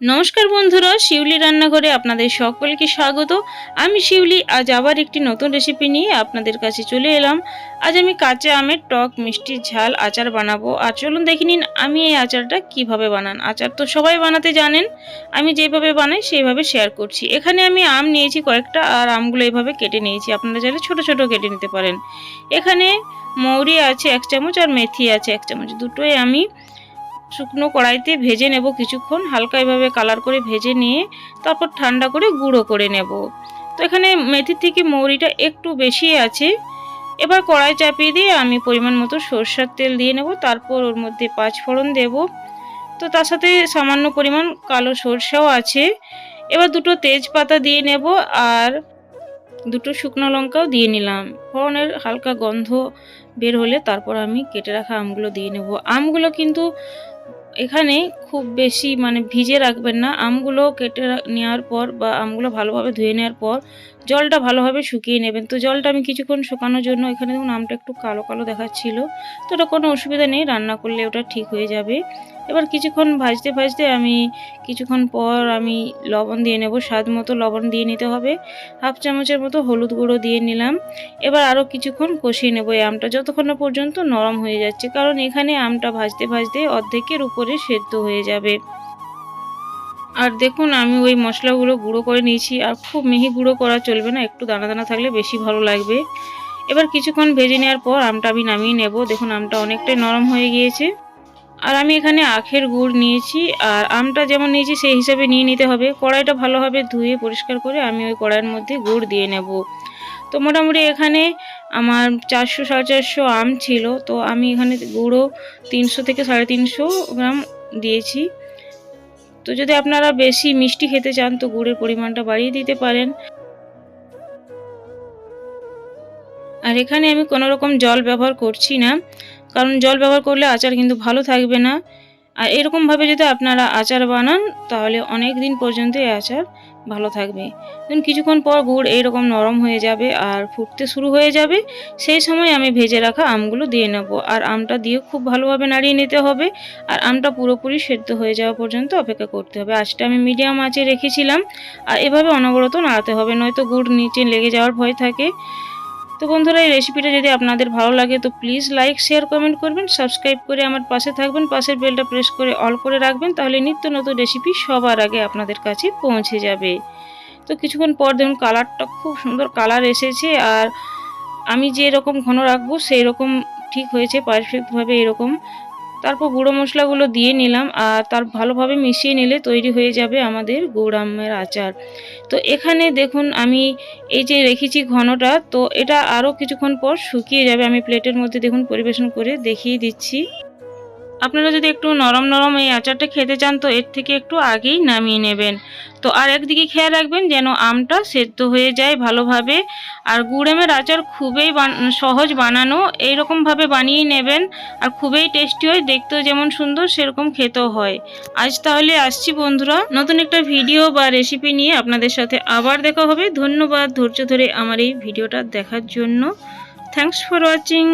নমস্কার বন্ধুরা, শিউলি রান্নাঘরে আপনাদের সকলকে স্বাগত। আমি শিউলি, আজ আবার একটি নতুন রেসিপি নিয়ে আপনাদের কাছে চলে এলাম। আজ আমি কাঁচা আমের টক, মিষ্টি ঝাল আচার বানাবো। আর চলুন দেখে নিন, আমি এই আচারটা কীভাবে বানান। আচার তো সবাই বানাতে জানেন, আমি যেভাবে বানাই সেইভাবে শেয়ার করছি। এখানে আমি আম নিয়েছি কয়েকটা, আর আমগুলো এইভাবে কেটে নিয়েছি। আপনারা চাইলে ছোট ছোট কেটে নিতে পারেন। এখানে মৌরি আছে এক চামচ, আর মেথি আছে এক চামচ। দুটোই আমি শুকনো কড়াইতে ভেজে নেব কিছুক্ষণ, হালকা এভাবে কালার করে ভেজে নিয়ে তারপর ঠান্ডা করে গুঁড়ো করে নেব। তো এখানে মেথির থেকে মৌরিটা একটু বেশি আছে। এবার কড়াই চাপিয়ে দিয়ে আমি পরিমাণ মতো সরষার তেল দিয়ে নেব, তারপর ওর মধ্যে পাঁচ ফোড়ন দেব। তো তার সাথে সামান্য পরিমাণ কালো সরষাও আছে। এবার দুটো তেজপাতা দিয়ে নেব আর দুটো শুকনো লঙ্কাও দিয়ে নিলাম। ফোড়নের হালকা গন্ধ বের হলে তারপর আমি কেটে রাখা আমগুলো দিয়ে নেব। আমগুলো কিন্তু এখানে খুব বেশি মানে ভিজে রাখবেন না। আমগুলো কেটে নেওয়ার পর বা আমগুলো ভালোভাবে ধুয়ে নেওয়ার পর জলটা ভালোভাবে শুকিয়ে নেবেন। তো জলটা আমি কিছুক্ষণ শুকানোর জন্য এখানে দেখুন আমটা একটু কালো কালো দেখাচ্ছিল। তো ওটা কোনো অসুবিধা নেই, রান্না করলে ওটা ঠিক হয়ে যাবে। এবার কিছুক্ষণ ভাজতে ভাজতে আমি কিছুক্ষণ পর আমি লবণ দিয়ে নেব, স্বাদ মতো লবণ দিয়ে নিতে হবে। হাফ চামচের মতো হলুদ গুঁড়ো দিয়ে নিলাম। এবার আরও কিছুক্ষণ কষিয়ে নেব এই আমটা, যতক্ষণ না পর্যন্ত নরম হয়ে যাচ্ছে। কারণ এখানে আমটা ভাজতে ভাজতে অর্ধেকের উপরে সেদ্ধ হয়ে যাবে। আর দেখুন, আমি ওই মশলাগুলো গুঁড়ো করে নিয়েছি আর খুব মিহি গুঁড়ো করা চলবে না, একটু দানা দানা থাকলে বেশি ভালো লাগবে। এবার কিছুক্ষণ ভেজে নেওয়ার পর আমটা আমি নামিয়ে নেব। দেখুন, আমটা অনেকটাই নরম হয়ে গিয়েছে। আর আমি এখানে আখের গুড় নিয়েছি আর আমটা যেমন নিয়েছি সেই হিসাবে নিয়ে নিতে হবে। কড়াইটা ভালোভাবে ধুয়ে পরিষ্কার করে আমি ওই কড়াইয়ের মধ্যে গুড় দিয়ে নেব। তো মোটামুটি এখানে আমার চারশো সাড়ে চারশো আম ছিল। তো আমি এখানে গুঁড়ো তিনশো থেকে সাড়ে তিনশো গ্রাম দিয়েছি। তো যদি আপনারা বেশি মিষ্টি খেতে চান, তো গুড়ের পরিমাণটা বাড়িয়ে দিতে পারেন। আর এখানে আমি কোনো রকম জল ব্যবহার করছি না, কারণ জল ব্যবহার করলে আচার কিন্তু ভালো থাকবে না। আর এরকমভাবে যদি আপনারা আচার বানান, তাহলে অনেক দিন পর্যন্ত এই আচার ভালো থাকবে। দেন কিছুক্ষণ পর গুড় এইরকম নরম হয়ে যাবে আর ফুটতে শুরু হয়ে যাবে, সেই সময় আমি ভেজে রাখা আমগুলো দিয়ে নেব। আর আমটা দিয়ে খুব ভালোভাবে নাড়িয়ে নিতে হবে আর আমটা পুরোপুরি সেদ্ধ হয়ে যাওয়া পর্যন্ত অপেক্ষা করতে হবে। আজটা আমি মিডিয়াম আঁচে রেখেছিলাম আর এভাবে অনবরত নাড়াতে হবে, নয়তো গুড় নিচে লেগে যাওয়ার ভয় থাকে। তো বন্ধুরা, এই রেসিপিটা যদি আপনাদের ভালো লাগে, তো প্লিজ লাইক শেয়ার কমেন্ট করবেন সাবস্ক্রাইব করে আমার পাশে থাকবেন, পাশের বেলটা প্রেস করে অল করে রাখবেন, তাহলে নিত্য নতুন রেসিপি সবার আগে আপনাদের কাছে পৌঁছে যাবে। তো কিছুক্ষণ পর দেখুন কালারটা খুব সুন্দর কালার এসেছে, আর আমি যে রকম ঘন রাখব সেই রকম ঠিক হয়েছে পারফেক্টভাবে এরকম তারপর গুঁড়ো মশলাগুলো দিয়ে নিলাম আর তার ভালোভাবে মিশিয়ে নিলে তৈরি হয়ে যাবে আমাদের গৌরামের আচার। তো এখানে দেখুন আমি এই যে রেখেছি ঘনটা, তো এটা আরও কিছুক্ষণ পর শুকিয়ে যাবে। আমি প্লেটের মধ্যে দেখুন পরিবেশন করে দেখিয়ে দিচ্ছি। আপনারা যদি একটু নরম নরম এই আচারটা খেতে চান তো এর থেকে একটু আগেই নামিয়ে নেবেন। তো আর একদিকে খেয়াল রাখবেন যেন আমটা সেদ্ধ হয়ে যায় ভালোভাবে। আর গুড়েমের আচার খুবই সহজ বানানো, এইরকমভাবে বানিয়ে নেবেন আর খুবই টেস্টি হয়, দেখতেও যেমন সুন্দর সেরকম খেতেও হয়। আজ তাহলে আসছি বন্ধুরা, নতুন একটা ভিডিও বা রেসিপি নিয়ে আপনাদের সাথে আবার দেখা হবে। ধন্যবাদ ধৈর্য ধরে আমার এই ভিডিওটা দেখার জন্য। Thanks for watching